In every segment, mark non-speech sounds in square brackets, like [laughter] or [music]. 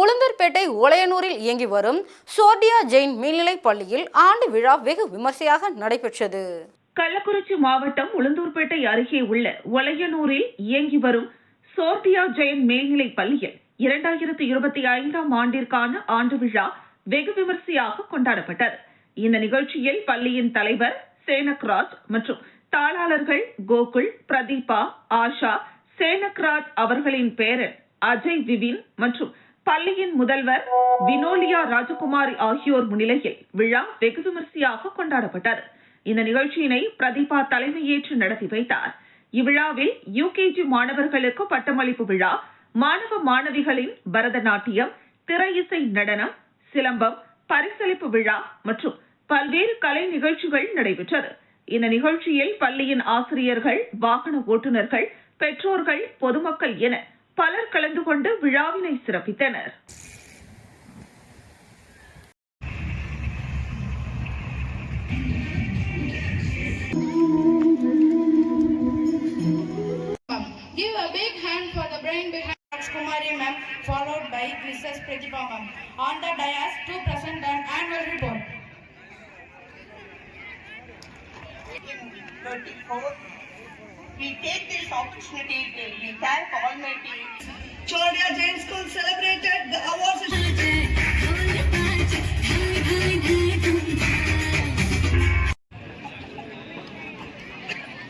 உளுந்தூர்பேட்டை ஒளையனூரில் இயங்கி வரும் சோர்டியா ஜெயின் மேல்நிலைப் பள்ளியில் ஆண்டு விழா வெகு விமர்சையாக நடைபெற்றது. கள்ளக்குறிச்சி மாவட்டம் உளுந்தூர்பேட்டை அருகே உள்ள ஒலையனூரில் இயங்கி வரும் சோர்டியா ஜெயின் மேல்நிலைப் பள்ளியில் இரண்டாயிரத்தி இருபத்தி ஐந்தாம் ஆண்டிற்கான ஆண்டு விழா வெகு விமர்சையாக கொண்டாடப்பட்டது. இந்த நிகழ்ச்சியில் பள்ளியின் தலைவர் சேனக்ராஜ் மற்றும் தாளாளர்கள் கோகுல் பிரதீபா ஆஷா சேனக்ராஜ் அவர்களின் பேரன் அஜய் விபின் மற்றும் பள்ளியின் முதல்வர் வினோலியா ராஜகுமாரி ஆகியோர் முன்னிலையில் விழா வெகு விமரிசையாக கொண்டாடப்பட்டது. இந்த நிகழ்ச்சியினை பிரதீபா தலைமையேற்று நடத்தி வைத்தார். இவ்விழாவில் யுகேஜி மாணவர்களுக்கு பட்டமளிப்பு விழா மாணவ மாணவிகளின் பரதநாட்டியம் திரை இசை நடனம் சிலம்பம் பரிசளிப்பு விழா மற்றும் பல்வேறு கலை நிகழ்ச்சிகள் நடைபெற்றது. இந்த நிகழ்ச்சியில் பள்ளியின் ஆசிரியர்கள் வாகன ஓட்டுநர்கள் பெற்றோர்கள் பொதுமக்கள் என பலர் கலந்து கொண்டு விழாவினை சிறப்பித்தனர் Give a big hand for the brain behind Rajkumari ma'am, followed by Mrs. Pratibha ma'am. On the dais to present an annual report. 34. We take this opportunity to we thank Almighty Chodia Jain School celebrated the awards.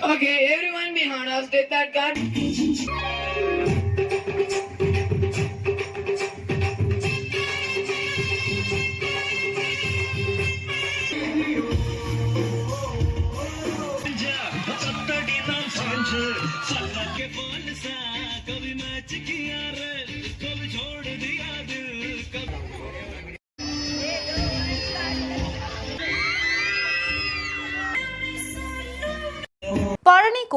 Okay, everyone behind us did that gun.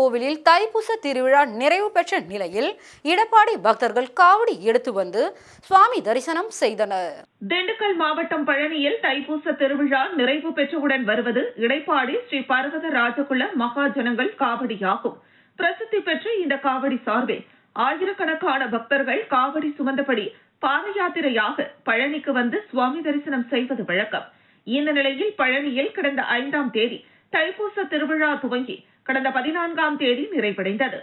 கோவிலில் தைப்பூச திருவிழா நிறைவு பெற்ற நிலையில் இடப்பாடி பக்தர்கள் காவடி எடுத்து வந்து சுவாமி தரிசனம் செய்தனர். திண்டுக்கல் மாவட்டம் பழனியில் தைப்பூச திருவிழா நிறைவு பெற்றவுடன் வருவது இடைப்பாடி ஸ்ரீ பர்வத ராஜகுல மகாஜனங்கள் காவடியாகும். பிரசித்தி பெற்ற இந்த காவடி சார்பில் ஆயிரக்கணக்கான பக்தர்கள் காவடி சுமந்தபடி பாத யாத்திரையாக பழனிக்கு வந்து சுவாமி தரிசனம் செய்வது வழக்கம். இந்த நிலையில் பழனியில் கடந்த ஐந்தாம் தேதி தைப்பூச திருவிழா துவங்கி கடந்த பதினான்காம் தேதி நிறைவடைந்தது.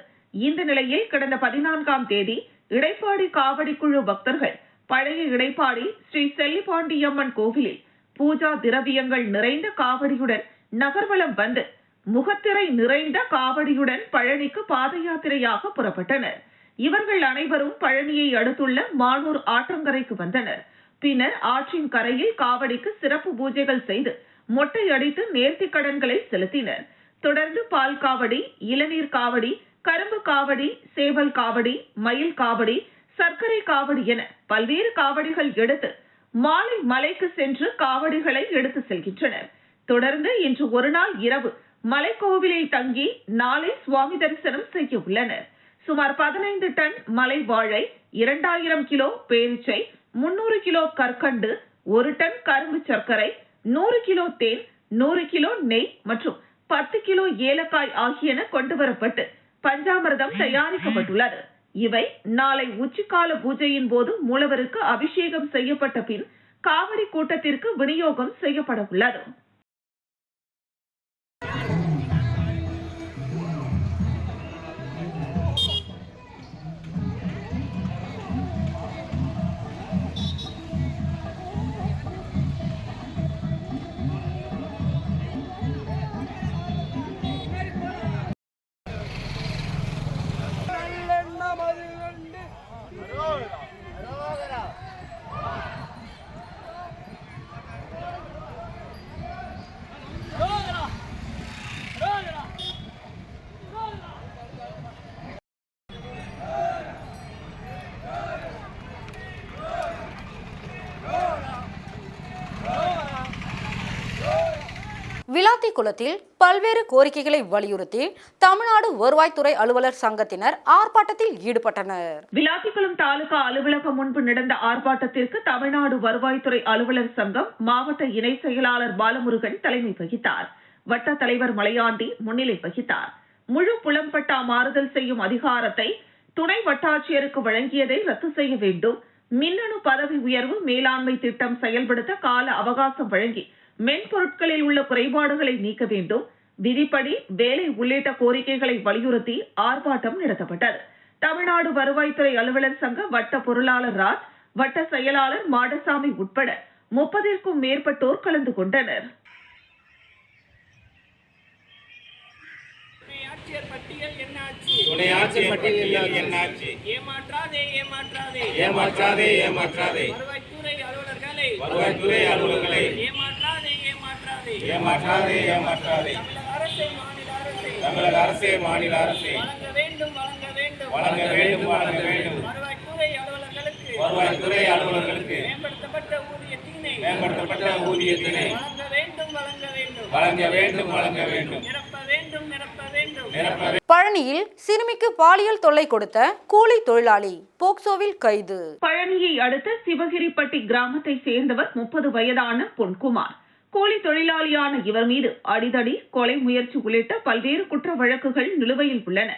இந்த நிலையில் கடந்த பதினான்காம் தேதி இடைப்பாடி காவடி குழு பக்தர்கள் பழைய இடைப்பாடி ஸ்ரீ செல்லிபாண்டியம்மன் கோவிலில் பூஜா திரவியங்கள் நிறைந்த காவடியுடன் நகர்வலம் வந்து முகத்திரை நிறைந்த காவடியுடன் பழனிக்கு பாத யாத்திரையாக புறப்பட்டனர். இவர்கள் அனைவரும் பழனியை அடுத்துள்ள மானூர் ஆற்றங்கரைக்கு வந்தனர். பின்னர் ஆற்றின் கரையில் காவடிக்கு சிறப்பு பூஜைகள் செய்து மொட்டை அடித்து நேர்த்திக் கடன்களை செலுத்தினர். தொடர்ந்து பால் காவடி இளநீர் காவடி கரும்பு காவடி சேவல் காவடி மயில் காவடி சர்க்கரை காவடி என பல்வேறு காவடிகள் எடுத்து மாலை மலைக்கு சென்று காவடிகளை எடுத்து செல்கின்றனர். தொடர்ந்து இன்று ஒரு நாள் இரவு மலைக்கோவிலில் தங்கி நாளை சுவாமி தரிசனம் செய்ய உள்ளனர். சுமார் பதினைந்து டன் மலை வாழை இரண்டாயிரம் கிலோ பேரிச்சை முன்னூறு கிலோ கற்கண்டு ஒரு டன் கரும்பு சர்க்கரை நூறு கிலோ தேன் நூறு கிலோ நெய் மற்றும் பத்து கிலோ ஏலக்காய் ஆகியன கொண்டு வரப்பட்டு பஞ்சாமிர்தம் தயாரிக்கப்பட்டுள்ளது. இவை நாளை உச்சிக்கால பூஜையின் போது மூலவருக்கு அபிஷேகம் செய்யப்பட்ட பின் காவடி கூட்டத்திற்கு விநியோகம் செய்யப்பட உள்ளது விளாத்திக்குளத்தில் பல்வேறு கோரிக்கைகளை வலியுறுத்தி தமிழ்நாடு வருவாய்த்துறை அலுவலர் சங்கத்தினர் ஆர்ப்பாட்டத்தில் ஈடுபட்டனர். விளாத்திக்குளம் தாலுகா அலுவலகம் முன்பு நடந்த ஆர்ப்பாட்டத்திற்கு தமிழ்நாடு வருவாய்த்துறை அலுவலர் சங்கம் மாவட்ட இணை செயலாளர் பாலமுருகன் தலைமை வகித்தார். வட்ட தலைவர் மலையாண்டி முன்னிலை வகித்தார். முழு புலம்பட்டா மாறுதல் செய்யும் அதிகாரத்தை துணை வட்டாட்சியருக்கு வழங்கியதை ரத்து செய்ய வேண்டும். மின்னணு பதவி உயர்வு மேலாண்மை திட்டம் செயல்படுத்த கால அவகாசம் வழங்கி மென்பொருட்களில் உள்ள குறைபாடுகளை நீக்க வேண்டும். விதிப்படி வேலை உள்ளிட்ட கோரிக்கைகளை வலியுறுத்தி ஆர்ப்பாட்டம் நடத்தப்பட்டது. தமிழ்நாடு வருவாய்த்துறை அலுவலர் சங்க வட்ட பொருளாளர் ராஜ் வட்ட செயலாளர் மாடசாமி உட்பட முப்பதிற்கும் மேற்பட்டோர் கலந்து கொண்டனர். ஆட்சியர் பட்டியல் என்னாச்சு? துணை ஆட்சியர் பட்டியலில் என்னாச்சு? ஏமாற்றாதே ஏமாற்றாதே. ஏமாற்றாதே ஏமாற்றாதே. வருவாய்த்துறை அலுவலர்களை வருவாய்த்துறை அலுவலர்களை ஏமாற்றாதே ஏமாற்றாதே. ஏமாற்றாதே தமிழக அரசை மாநில அரசை. வழங்க வேண்டும் வழங்க வேண்டும். வழங்க வேண்டும் வழங்க வேண்டும் வருவாய்த்துறை அலுவலர்களுக்கு மேம்படுத்தப்பட்ட ஊதியத்தினை மேம்படுத்தப்பட்ட ஊதியத்தினை வழங்க வேண்டும். வழங்க வேண்டும். பழனியில் சிறுமிக்கு பாலியல் தொல்லை கொடுத்த கூலி தொழிலாளி போக்சோவில் கைது. பழனியை அடுத்த சிவகிரிப்பட்டி கிராமத்தை சேர்ந்தவர் முப்பது வயதான பொன்குமார். கூலி தொழிலாளியான இவர் மீது அடிதடி கொலை முயற்சி உள்ளிட்ட பல்வேறு குற்ற வழக்குகள் நிலுவையில் உள்ளன.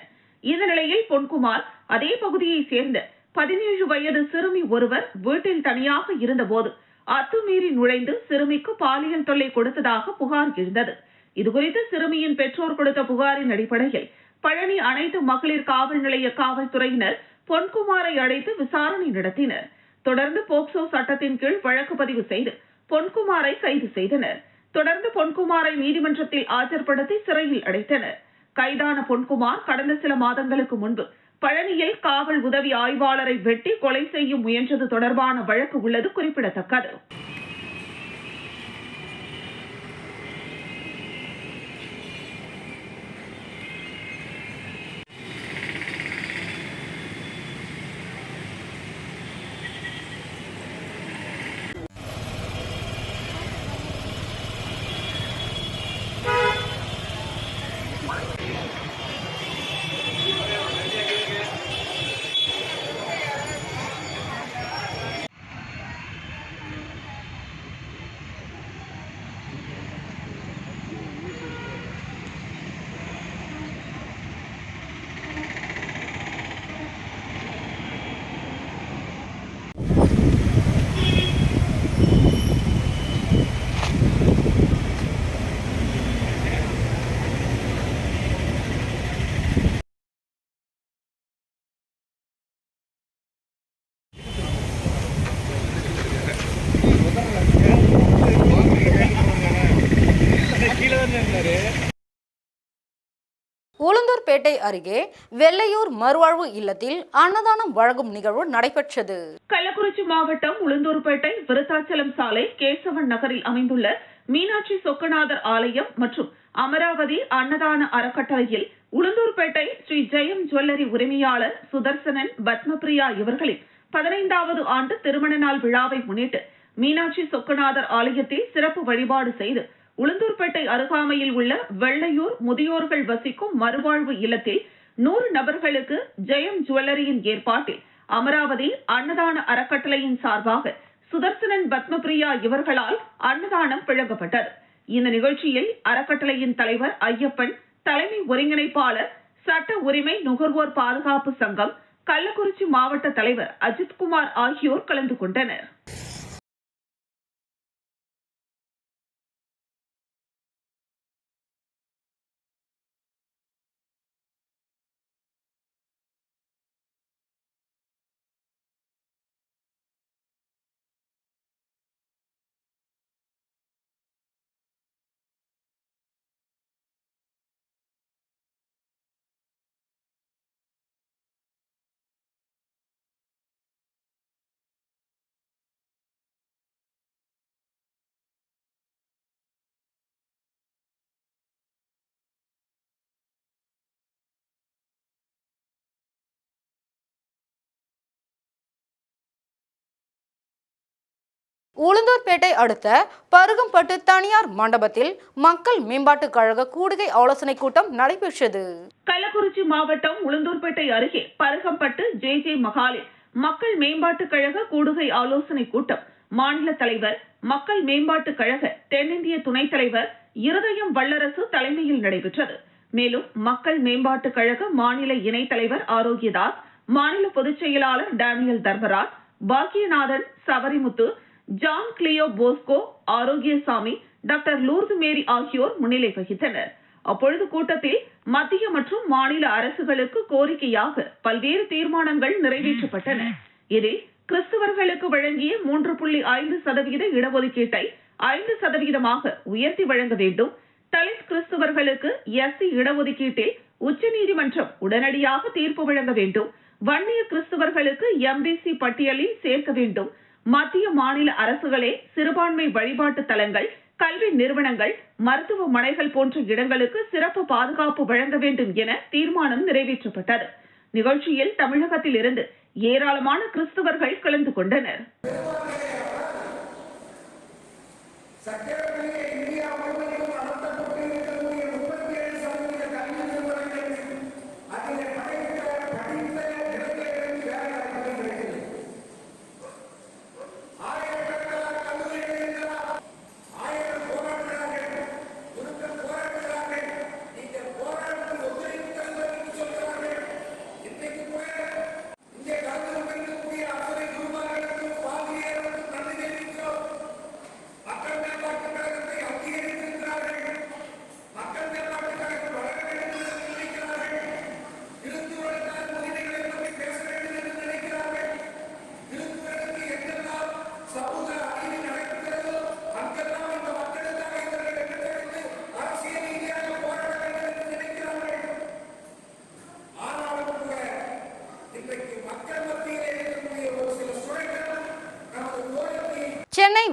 இந்த நிலையில் பொன்குமார் அதே பகுதியை சேர்ந்த பதினேழு வயது சிறுமி ஒருவர் வீட்டில் தனியாக இருந்தபோது அத்துமீறி நுழைந்து சிறுமிக்கு பாலியல் தொல்லை கொடுத்ததாக புகார் எழுந்தது. இதுகுறித்து சிறுமியின் பெற்றோர் கொடுத்த புகாரின் அடிப்படையில் பழனி அனைத்து மகளிர் காவல் நிலைய காவல்துறையினர் பொன்குமாரை அழைத்து விசாரணை நடத்தினர். தொடர்ந்து போக்சோ சட்டத்தின் கீழ் வழக்கு பதிவு செய்து பொன்குமாரை கைது செய்தனர். தொடர்ந்து பொன்குமாரை நீதிமன்றத்தில் ஆஜர்படுத்தி சிறையில் அடைத்தனர். கைதான பொன்குமார் கடந்த சில மாதங்களுக்கு முன்பு பழனியில் காவல் உதவி ஆய்வாளரை வெட்டி கொலை செய்யும் முயன்றது தொடர்பான வழக்கு உள்ளது குறிப்பிடத்தக்கது. உளுந்தூர்பேட்டை அருகே வெள்ளையூர் மறுவாழ்வு இல்லத்தில் அன்னதானம் வழங்கும் நிகழ்வு நடைபெற்றது. கள்ளக்குறிச்சி மாவட்டம் உளுந்தூர்பேட்டை விருத்தாச்சலம் சாலை கேசவன் நகரில் அமைந்துள்ள மீனாட்சி சொக்கநாதர் ஆலயம் மற்றும் அமராவதி அன்னதான அறக்கட்டளையில் உளுந்தூர்பேட்டை ஸ்ரீ ஜெயம் ஜுவல்லரி உரிமையாளர் சுதர்சனன் பத்மபிரியா இவர்களின் பதினைந்தாவது ஆண்டு திருமண நாள் விழாவை முன்னிட்டு மீனாட்சி சொக்கநாதர் ஆலயத்தில் சிறப்பு வழிபாடு செய்து உளுந்தூர்பேட்டை அருகாமையில் உள்ள வெள்ளையூர் முதியோர்கள் வசிக்கும் மறுவாழ்வு இல்லத்தில் நூறு நபர்களுக்கு ஜெயம் ஜுவல்லரியின் ஏற்பாட்டில் அமராவதி அன்னதான அறக்கட்டளையின் சார்பாக சுதர்சனன் பத்மபிரியா இவர்களால் அன்னதானம் வழங்கப்பட்டது இந்த நிகழ்ச்சியில் அறக்கட்டளையின் தலைவர் ஐயப்பன் தலைமை ஒருங்கிணைப்பாளர் சட்ட உரிமை நுகர்வோர் பாதுகாப்பு சங்கம் கள்ளக்குறிச்சி மாவட்ட தலைவர் அஜித்குமார் ஆகியோர் கலந்து கொண்டனர். உளுந்தூர்பேட்டை அடுத்த பருகம்பட்டு தனியார் மண்டபத்தில் மக்கள் மேம்பாட்டுக் கழக கூடுகை ஆலோசனை கூட்டம் நடைபெற்றது. கள்ளக்குறிச்சி மாவட்டம் உளுந்தூர்பேட்டை அருகே பருகம்பட்டு ஜே ஜே மகாலில் மக்கள் மேம்பாட்டுக் கழக கூடுகை ஆலோசனை கூட்டம். மாநில தலைவர் மக்கள் மேம்பாட்டுக் கழக தென்னிந்திய துணைத் தலைவர் இருதயம் வல்லரசு தலைமையில் நடைபெற்றது. மேலும் மக்கள் மேம்பாட்டுக் கழக மாநில இணைத் தலைவர் ஆரோக்கியதாஸ் மாநில பொதுச் செயலாளர் Daniel Dharmaraj Packianathan Savarimuthu John Cleo Bosco Arockiasamy doctor Lourdu Mary ஆகியோர் முன்னிலை வகித்தனர். அப்பொழுது கூட்டத்தில் மத்திய மற்றும் மாநில அரசுகளுக்கு கோரிக்கையாக பல்வேறு தீர்மானங்கள் நிறைவேற்றப்பட்டன. இதில் கிறிஸ்தவர்களுக்கு வழங்கிய மூன்று புள்ளி ஐந்து சதவீத இடஒதுக்கீட்டை ஐந்து சதவீதமாக உயர்த்தி வழங்க வேண்டும். தலித் கிறிஸ்தவர்களுக்கு எஸ்சி இடஒதுக்கீட்டில் உச்சநீதிமன்றம் உடனடியாக தீர்ப்பு வழங்க வேண்டும். வன்னிய கிறிஸ்தவர்களுக்கு எம்பிசி பட்டியலில் சேர்க்க வேண்டும். மத்திய மாநில அரசுகளே சிறுபான்மை வழிபாட்டு தலங்கள் கல்வி நிறுவனங்கள் மருத்துவமனைகள் போன்ற இடங்களுக்கு சிறப்பு பாதுகாப்பு வழங்க வேண்டும் என தீர்மானம் நிறைவேற்றப்பட்டது. நிகழ்ச்சியில் தமிழகத்தில் இருந்து ஏராளமான கிறிஸ்தவர்கள் கலந்து கொண்டனர்.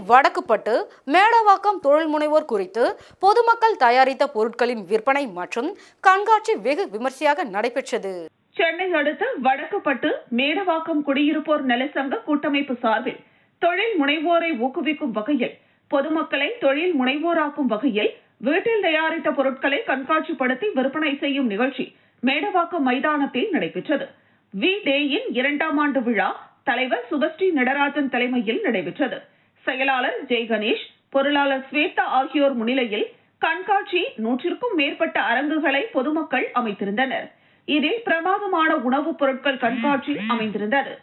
வடக்குப்பட்டு மேடவாக்கம் தொழில் முனைவோர் குறித்து பொதுமக்கள் தயாரித்த பொருட்களின் விற்பனை மற்றும் கண்காட்சி வெகு விமர்சையாக நடைபெற்றது. சென்னை அடுத்த வடக்குப்பட்டு மேடவாக்கம் குடியிருப்போர் நலசங்க கூட்டமைப்பு சார்பில் தொழில் முனைவோரை ஊக்குவிக்கும் வகையில் பொதுமக்களை தொழில் முனைவோராக்கும் வகையில் வீட்டில் தயாரித்த பொருட்களை கண்காட்சிப்படுத்தி விற்பனை செய்யும் நிகழ்ச்சி மேடவாக்கம் மைதானத்தில் நடைபெற்றது. வி டேயின் இரண்டாம் ஆண்டு விழா தலைவர் சுபஸ்ரீ நடராஜன் தலைமையில் நடைபெற்றது. செயலாளர் ஜெய் கணேஷ் பொருளாளர் ஸ்வேதா ஆகியோர் முன்னிலையில் கண்காட்சி நூற்றிற்கும் மேற்பட்ட அரங்குகளை பொதுமக்கள் அமைத்திருந்தனர். இதில் பிரமாதமான உணவுப் பொருட்கள் கண்காட்சி அமைந்திருந்தது.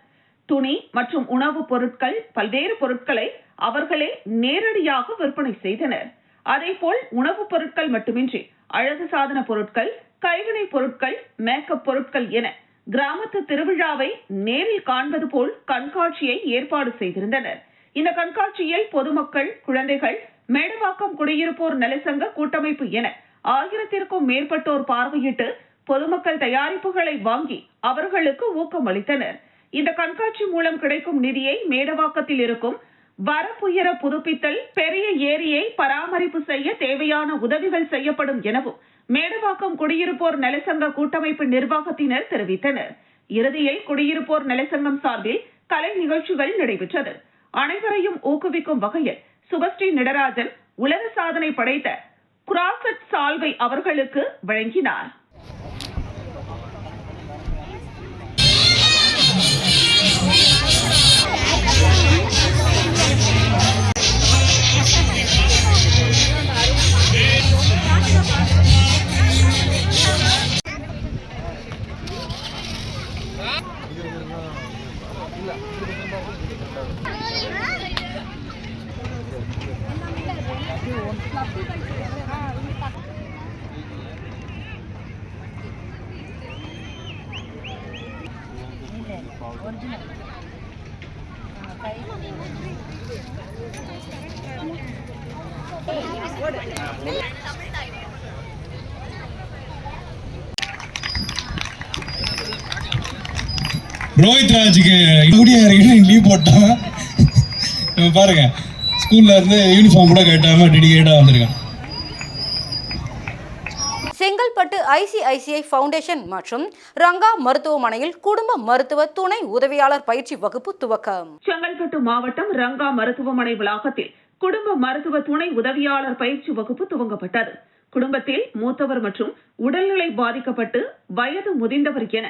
துணி மற்றும் உணவுப் பொருட்கள் பல்வேறு பொருட்களை அவர்களே நேரடியாக விற்பனை செய்தனர். அதேபோல் உணவுப் பொருட்கள் மட்டுமின்றி அழகு சாதன பொருட்கள் கைவினை பொருட்கள் மேக்கப் பொருட்கள் என கிராமத்து திருவிழாவை நேரில் காண்பது போல் கண்காட்சியை ஏற்பாடு செய்திருந்தனர். இந்த கண்காட்சியில் பொதுமக்கள் குழந்தைகள் மேடவாக்கம் குடியிருப்போர் நலசங்க கூட்டமைப்பு என ஆயிரத்திற்கும் மேற்பட்டோர் பார்வையிட்டு பொதுமக்கள் தயாரிப்புகளை வாங்கி அவர்களுக்கு ஊக்கம் அளித்தனர் இந்த கண்காட்சி மூலம் கிடைக்கும் நிதியை மேடவாக்கத்தில் இருக்கும் வரப்புயர புதுப்பித்தல் பெரிய ஏரியை பராமரிப்பு செய்ய தேவையான உதவிகள் செய்யப்படும் எனவும் மேடவாக்கம் குடியிருப்போர் நலசங்க கூட்டமைப்பு நிர்வாகத்தினர் தெரிவித்தனர். இறுதியில் குடியிருப்போர் நலசங்கம் சார்பில் கலை நிகழ்ச்சிகள் நடைபெற்றது. அனைவரையும் ஊக்குவிக்கும் வகையில் சுபஸ்ரீ நடராஜன் உலக சாதனை படைத்த குராசட் சால்வை அவர்களுக்கு வழங்கினார். ரோஹித் ராஜுக்கு குடியாரின்னு லீவ் போட்டான் பாருங்க. ஸ்கூல்ல இருந்து யூனிஃபார்ம் கூட கட்டாம டெடிகேட்டா வந்திருக்கான். செங்கல்பட்டு ஐசிஐசிஐ ஃபவுண்டேஷன் மற்றும் ரங்கா மருத்துவமனையில் குடும்ப மருத்துவ துணை உதவியாளர் பயிற்சி வகுப்பு துவக்கம். செங்கல்பட்டு மாவட்டம் ரங்கா மருத்துவமனை வளாகத்தில் குடும்ப மருத்துவ துணை உதவியாளர் பயிற்சி வகுப்பு துவங்கப்பட்டது. குடும்பத்தில் மூத்தவர் மற்றும் உடல்நிலை பாதிக்கப்பட்டு வயது முதிர்ந்தவர் என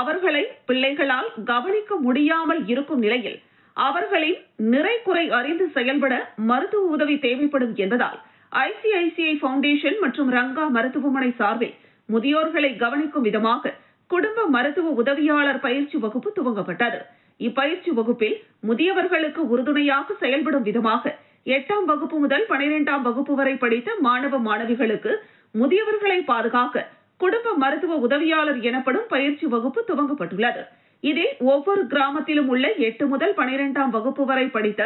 அவர்களை பிள்ளைகளால் கவனிக்க முடியாமல் இருக்கும் நிலையில் அவர்களின் நிறை குறை அறிந்து செயல்பட மருத்துவ உதவி தேவைப்படும் என்பதால் ஐசிஐசிஐ ஃபவுண்டேஷன் மற்றும் ரங்கா மருத்துவமனை சார்பில் முதியோர்களை கவனிக்கும் விதமாக குடும்ப மருத்துவ உதவியாளர் பயிற்சி வகுப்பு துவங்கப்பட்டது. இப்பயிற்சி வகுப்பில் முதியவர்களுக்கு உறுதுணையாக செயல்படும் விதமாக எட்டாம் வகுப்பு முதல் பனிரெண்டாம் வகுப்பு வரை படித்த மாணவ மாணவிகளுக்கு முதியவர்களை பாதுகாக்க குடும்ப மருத்துவ உதவியாளர் எனப்படும் பயிற்சி வகுப்பு துவங்கப்பட்டுள்ளது. இதில் ஒவ்வொரு கிராமத்திலும் உள்ள எட்டு முதல் பனிரெண்டாம் வகுப்பு வரை படித்த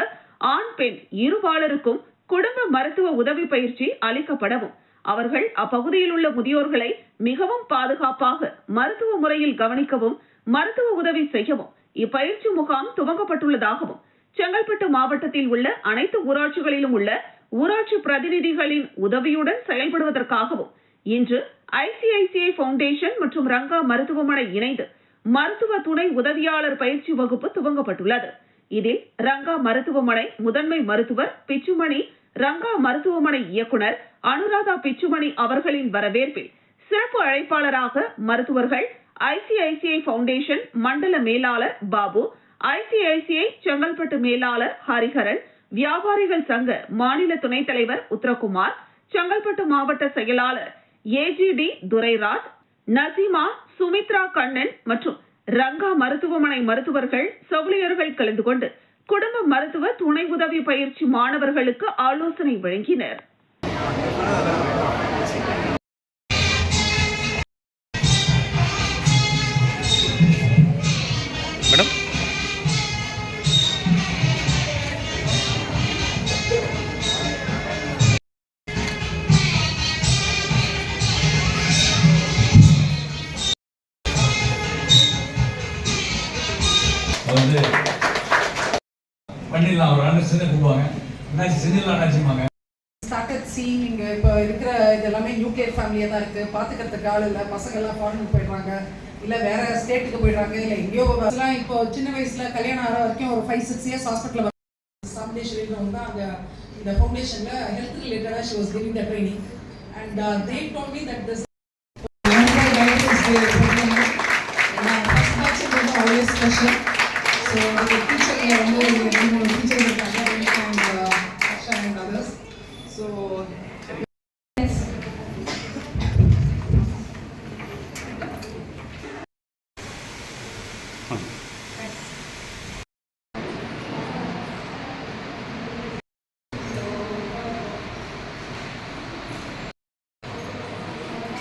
ஆண் பெண் இருபாலருக்கும் குடும்ப மருத்துவ உதவி பயிற்சி அளிக்கப்படவும். அவர்கள் அப்பகுதியில் உள்ள முதியோர்களை மிகவும் பாதுகாப்பாக மருத்துவ முறையில் கவனிக்கவும் மருத்துவ உதவி செய்யவும் இப்பயிற்சி முகாம் துவங்கப்பட்டுள்ளதாகவும் செங்கல்பட்டு மாவட்டத்தில் உள்ள அனைத்து ஊராட்சிகளிலும் உள்ள ஊராட்சி பிரதிநிதிகளின் உதவியுடன் செயல்படுவதற்காகவும் இன்று ஐசிஐசிஐ பவுண்டேஷன் மற்றும் ரங்கா மருத்துவமனை இணைந்து மருத்துவ துணை உதவியாளர் பயிற்சி வகுப்பு துவங்கப்பட்டுள்ளது. இதில் ரங்கா மருத்துவமனை முதன்மை மருத்துவர் பிச்சுமணி ரங்கா மருத்துவமனை இயக்குனர் அனுராதா பிச்சுமணி அவர்களின் வரவேற்பில் சிறப்பு அழைப்பாளராக மருத்துவர்கள் ஐசிஐசிஐ பவுண்டேஷன் மண்டல மேலாளர் பாபு ஐசிஐசிஐ செங்கல்பட்டு மேலாளர் ஹரிஹரன் வியாபாரிகள் சங்க மாநில துணைத் தலைவர் உத்தரகுமார் செங்கல்பட்டு மாவட்ட செயலாளர் ஏஜிடி துரைராஜ் நசீமா சுமித்ரா கண்ணன் மற்றும் ரங்கா மருத்துவமனை மருத்துவர்கள் செவிலியர்கள் கலந்து கொண்டு குடும்ப மருத்துவ துணை உதவி பயிற்சி மாணவர்களுக்கு ஆலோசனை வழங்கினர். என்னாச்சு செஞ்சிடலாம் என்னாச்சுமாங்க started seeing இங்க இப்போ இருக்கிற இதெல்லாமே நியூக்ளியர் ஃபேமிலியாக தான் இருக்கு. பார்த்துக்கிறதுக்கு ஆள் இல்லை. பசங்க எல்லாம் ஃபாரினுக்கு போயிடுறாங்க. இல்லை வேற ஸ்டேட்டுக்கு போயிடுறாங்க. இல்லை எங்கேயோ எல்லாம் இப்போ சின்ன வயசுல கல்யாணம் ஆகிற வரைக்கும் ஒரு ஃபைவ் சிக்ஸ் இயர்ஸ் ஹாஸ்பிட்டலில் ஃபவுண்டேஷன் தான் அங்கே இந்த ஃபவுண்டேஷனில் ஹெல்த் ரிலேட்டடாக she was giving the training and they told me that this special so teacher வந்து ஸோ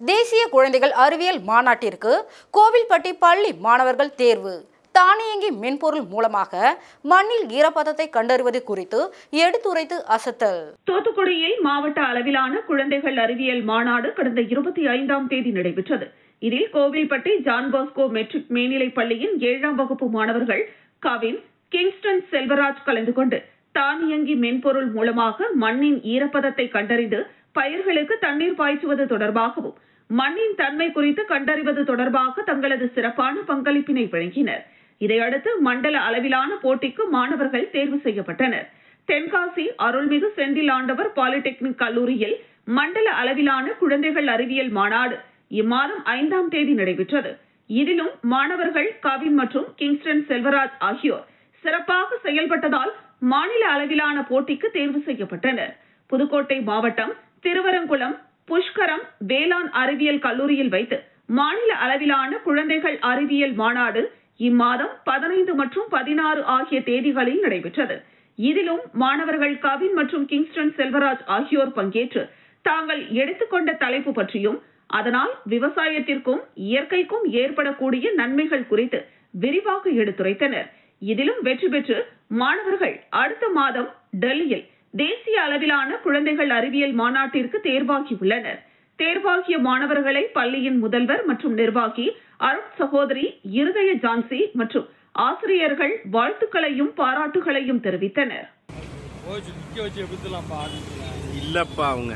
தேசிய குழந்தைகள் அறிவியல் மாநாட்டிற்கு கோவில்பட்டி பள்ளி மாணவர்கள் தேர்வு. தானியங்கி மென்பொருள் மூலமாக மண்ணில் ஈரப்பதத்தை கண்டறிவது குறித்து எடுத்துரைத்து அசத்தல். தூத்துக்குடியில் மாவட்ட அளவிலான குழந்தைகள் அறிவியல் மாநாடு கடந்த இருபத்தி ஐந்தாம் தேதி நடைபெற்றது. இதில் கோவில்பட்டி ஜான் பாஸ்கோ மெட்ரிக் மேல்நிலைப் பள்ளியின் ஏழாம் வகுப்பு மாணவர்கள் கவின் கிங்ஸ்டன் செல்வராஜ் கலந்து கொண்டு தானியங்கி மென்பொருள் மூலமாக மண்ணின் ஈரப்பதத்தை கண்டறிந்து பயிர்களுக்கு தண்ணீர் பாய்ச்சுவது தொடர்பாகவும் மண்ணின் தன்மை குறித்து கண்டறிவது தொடர்பாக தங்களது சிறப்பான பங்களிப்பினை வழங்கினர். இதையடுத்து மண்டல அளவிலான போட்டிக்கு மாணவர்கள் தேர்வு செய்யப்பட்டனர். தென்காசி அருள்மிகு செந்தில் ஆண்டவர் பாலிடெக்னிக் கல்லூரியில் மண்டல அளவிலான குழந்தைகள் அறிவியல் மாநாடு இம்மாதம் ஐந்தாம் தேதி நடைபெற்றது. இதிலும் மாணவர்கள் கவின் மற்றும் கிங்ஸ்டன் செல்வராஜ் ஆகியோர் சிறப்பாக செயல்பட்டதால் மாநில அளவிலான போட்டிக்கு தேர்வு செய்யப்பட்டனர். புதுக்கோட்டை மாவட்டம் திருவரங்குளம் புஷ்கரம் வேளாண் அறிவியல் கல்லூரியில் வைத்து மாநில அளவிலான குழந்தைகள் அறிவியல் மாநாடு இம்மாதம் பதினைந்து மற்றும் பதினாறு ஆகிய தேதிகளில் நடைபெற்றது. இதிலும் மாணவர்கள் கவின் மற்றும் கிங்ஸ்டன் செல்வராஜ் ஆகியோர் பங்கேற்று தாங்கள் எடுத்துக்கொண்ட தலைப்பு பற்றியும் அதனால் விவசாயத்திற்கும் இயற்கைக்கும் ஏற்படக்கூடிய நன்மைகள் குறித்து விரிவாக எடுத்துரைத்தனர். இதிலும் வெற்றி பெற்று மாணவர்கள் அடுத்த மாதம் டெல்லியில் தேசிய அளவிலான குழந்தைகள் அறிவியல் மாநாட்டிற்கு தேர்வாகியுள்ளனர் தேர்வாகிய மாணவர்களை பள்ளியின் முதல்வர் மற்றும் நிர்வாகி அருட் சகோதரி இருதய ஜான்சி மற்றும் ஆசிரியர்கள் வாழ்த்துக்களையும் பாராட்டுகளையும் தெரிவித்தனர். இல்லப்பா அவங்க.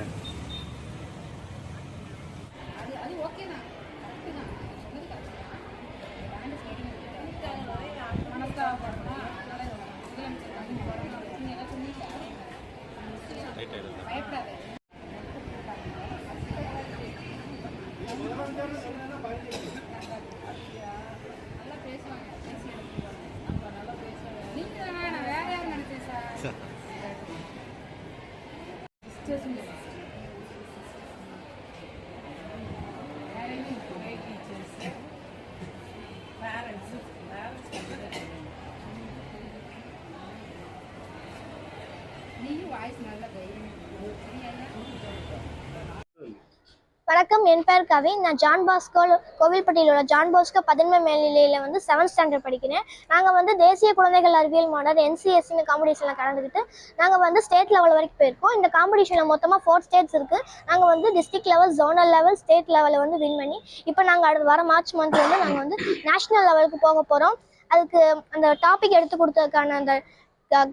வணக்கம் என் பேர் கவி. நான் ஜான் பாஸ்கோ கோவில்பட்டியில் உள்ள ஜான் பாஸ்கோ பதின்ம மேல்நிலையில் வந்து செவன்த் ஸ்டாண்டர்ட் படிக்கிறேன். நாங்கள் வந்து தேசிய குழந்தைகள் அறிவியல் மாணவர் என்சிஎஸ்சின்னு காம்படிஷனில் கலந்துக்கிட்டு நாங்கள் வந்து ஸ்டேட் லெவல் வரைக்கும் போயிருக்கோம். இந்த காம்படிஷனில் மொத்தமாக ஃபோர் ஸ்டேட்ஸ் இருக்குது நாங்கள் வந்து district level zonal level state லெவலில் வந்து வின் பண்ணி இப்போ நாங்கள் அடுத்த வர மார்ச் மந்த் வந்து நாங்கள் வந்து நேஷ்னல் லெவலுக்கு போக போகிறோம் அதுக்கு அந்த டாபிக் எடுத்து கொடுத்ததுக்கான அந்த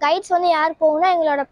கைட்ஸ் வந்து யார் போகணும்னா எங்களோட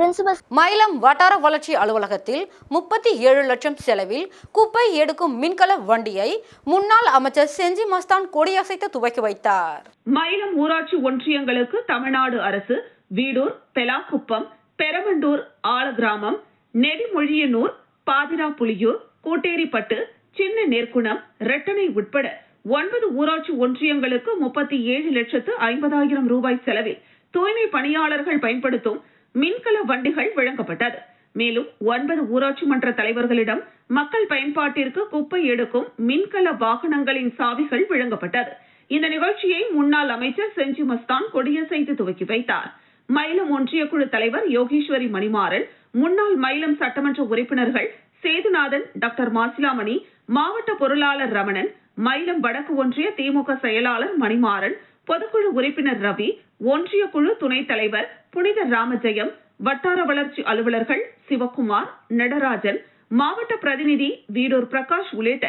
பிரின்சிபல் மயிலம் வட்டார வளர்ச்சி அலுவலகத்தில் முப்பத்தி ஏழு லட்சம் செலவில் குப்பை எடுக்கும் மின்கல வண்டியை முன்னாள் அமைச்சர் செஞ்சி மஸ்தான் கொடியசைத்து துவக்கி வைத்தார். மயிலம் ஊராட்சி ஒன்றியங்களுக்கு தமிழ்நாடு அரசு வீடூர் பெலாக்குப்பம் பெரமண்டூர் ஆலகிராமம் நெடுமொழியனூர் பாதிராப்புலியூர் கூட்டேரிப்பட்டு சின்ன நெற்குணம் ரெட்டனை உட்பட ஒன்பது ஊராட்சி ஒன்றியங்களுக்கு முப்பத்தி ஏழு லட்சத்து ஐம்பதாயிரம் ரூபாய் செலவில் தூய்மை பணியாளர்கள் பயன்படுத்தும் மின்கல வண்டிகள் வழங்கப்பட்டது. மேலும் ஒன்பது ஊராட்சி மன்ற தலைவர்களிடம் மக்கள் பயன்பாட்டிற்கு குப்பை எடுக்கும் மின்கல வாகனங்களின் சாவிகள் வழங்கப்பட்டது. இந்த நிகழ்ச்சியை முன்னாள் அமைச்சர் செஞ்சி மஸ்தான் கொடியசைத்து துவக்கி வைத்தார். மயிலம் ஒன்றிய குழு தலைவர் யோகேஸ்வரி மணிமாறன் முன்னாள் மயிலம் சட்டமன்ற உறுப்பினர்கள் சேதுநாதன் டாக்டர் மாசிலாமணி மாவட்ட பொருளாளர் ரமணன் மயிலம் வடக்கு ஒன்றிய திமுக செயலாளர் மணிமாறன் பொதுக்குழு உறுப்பினர் ரவி ஒன்றிய குழு துணைத் தலைவர் புனித ராமஜெயம் வட்டார வளர்ச்சி அலுவலர்கள் சிவக்குமார் நடராஜன் மாவட்ட பிரதிநிதி வீடூர் பிரகாஷ் உள்ளிட்ட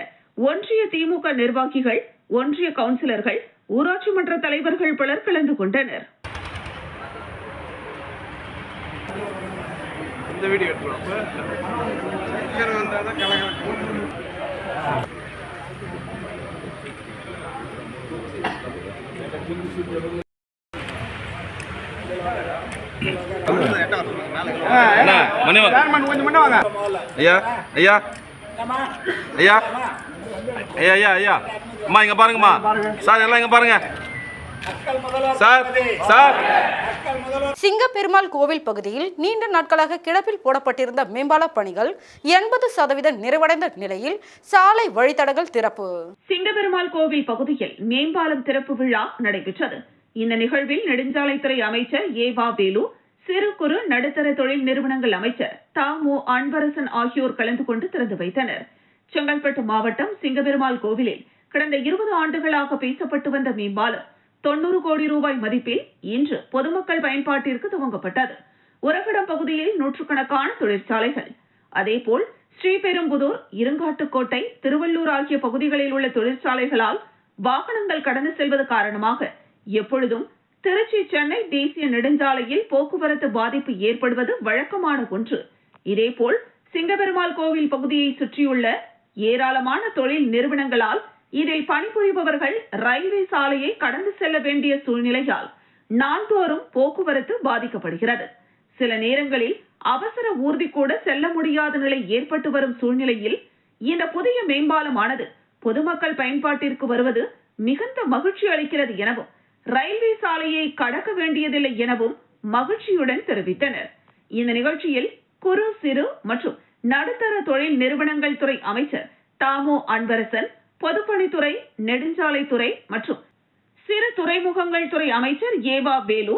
ஒன்றிய திமுக நிர்வாகிகள் ஒன்றிய கவுன்சிலர்கள் ஊராட்சி மன்ற தலைவர்கள் பலர் கலந்து கொண்டனர். இந்த வீடியோ ஐயா ஐயா. ஐயா. ஐயா ஐயா ஐயா. அம்மா இங்க பாருங்கம்மா. சார் எல்லாம் இங்க பாருங்க. சிங்கப்பெருமாள் கோவில் பகுதியில் நீண்ட நாட்களாக கிடப்பில் போடப்பட்டிருந்த மேம்பால பணிகள் எண்பது சதவீதம் நிறைவடைந்த நிலையில் சாலை வழித்தடங்கள் திறப்பு. சிங்கபெருமாள் கோவில் பகுதியில் மேம்பாலம் திறப்பு விழா நடைபெற்றது. இந்த நிகழ்வில் நெடுஞ்சாலைத்துறை அமைச்சர் ஏவா வேலு சிறு குறு நடுத்தர தொழில் நிறுவனங்கள் அமைச்சர் தாமு அன்பரசன் ஆகியோர் கலந்து கொண்டு திறந்து வைத்தனர். செங்கல்பட்டு மாவட்டம் சிங்கபெருமாள் கோவிலில் கடந்த இருபது ஆண்டுகளாக பேசப்பட்டு வந்த மேம்பாலம் தொண்ணூறு கோடி ரூபாய் மதிப்பில் இன்று பொதுமக்கள் பயன்பாட்டிற்கு துவங்கப்பட்டது. உரகடம் பகுதியில் நூற்றுக்கணக்கான தொழிற்சாலைகள். அதேபோல் ஸ்ரீபெரும்புதூர் இருங்காட்டுக்கோட்டை திருவள்ளூர் ஆகிய பகுதிகளில் உள்ள தொழிற்சாலைகளால் வாகனங்கள் கடந்து செல்வது காரணமாக எப்பொழுதும் திருச்சி சென்னை தேசிய நெடுஞ்சாலையில் போக்குவரத்து பாதிப்பு ஏற்படுவது வழக்கமான ஒன்று. இதேபோல் சிங்கபெருமாள் கோவில் பகுதியை சுற்றியுள்ள ஏராளமான தொழில் நிறுவனங்களால் இதில் பணிபுரிபவர்கள் ரயில்வே சாலையை கடந்து செல்ல வேண்டிய சூழ்நிலையால் நாள்தோறும் போக்குவரத்து பாதிக்கப்படுகிறது. சில நேரங்களில் அவசர ஊர்தி கூட செல்ல முடியாத நிலை ஏற்பட்டு வரும் சூழ்நிலையில் இந்த புதிய மேம்பாலமானது பொதுமக்கள் பயன்பாட்டிற்கு வருவது மிகுந்த மகிழ்ச்சி அளிக்கிறது எனவும் ரயில்வே சாலையை கடக்க வேண்டியதில்லை எனவும் மகிழ்ச்சியுடன் தெரிவித்தனர். இந்த நிகழ்ச்சியில் குறு சிறு மற்றும் நடுத்தர தொழில் நிறுவனங்கள் துறை அமைச்சர் தாமோ அன்பரசன் பொதுப்பணித்துறை நெடுஞ்சாலைத்துறை மற்றும் சிறு துறைமுகங்கள் துறை அமைச்சர் ஏவா வேலு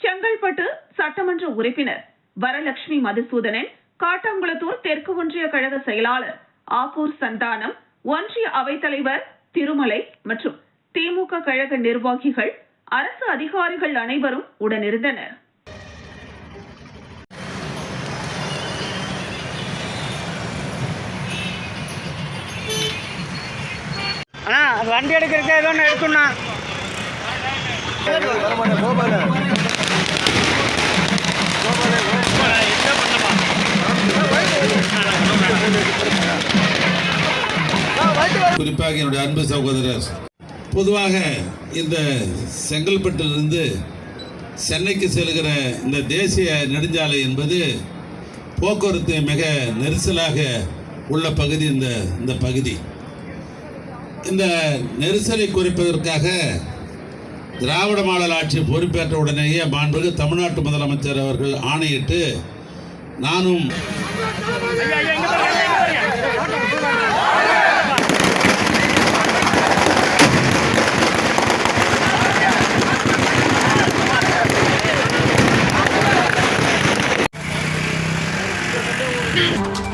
செங்கல்பட்டு சட்டமன்ற உறுப்பினர் வரலட்சுமி மதுசூதனன் காட்டாங்குளத்தூர் தெற்கு ஒன்றிய கழக செயலாளர் ஆக்கூர் சந்தானம் ஒன்றிய அவைத்தலைவர் திருமலை மற்றும் திமுக கழக நிர்வாகிகள் அரசு அதிகாரிகள் அனைவரும் உடனிருந்தனர். அண்ணா வண்டி எடுக்கிறதுக்கு ஏதோ ஒன்று எடுத்துண்ணா குறிப்பாக என்னுடைய அன்பு சகோதரர் பொதுவாக இந்த செங்கல்பட்டிலிருந்து சென்னைக்கு செல்கிற இந்த தேசிய நெடுஞ்சாலை என்பது போக்குவரத்து மிக நெரிசலாக உள்ள பகுதி இந்த இந்த பகுதி. இந்த நெரிசலை குறிப்பதற்காக திராவிட மாடல் ஆட்சி பொறுப்பேற்ற உடனேயே மாண்புமிகு தமிழ்நாட்டு முதலமைச்சர் அவர்கள் ஆணையிட்டு நானும் Thank [laughs]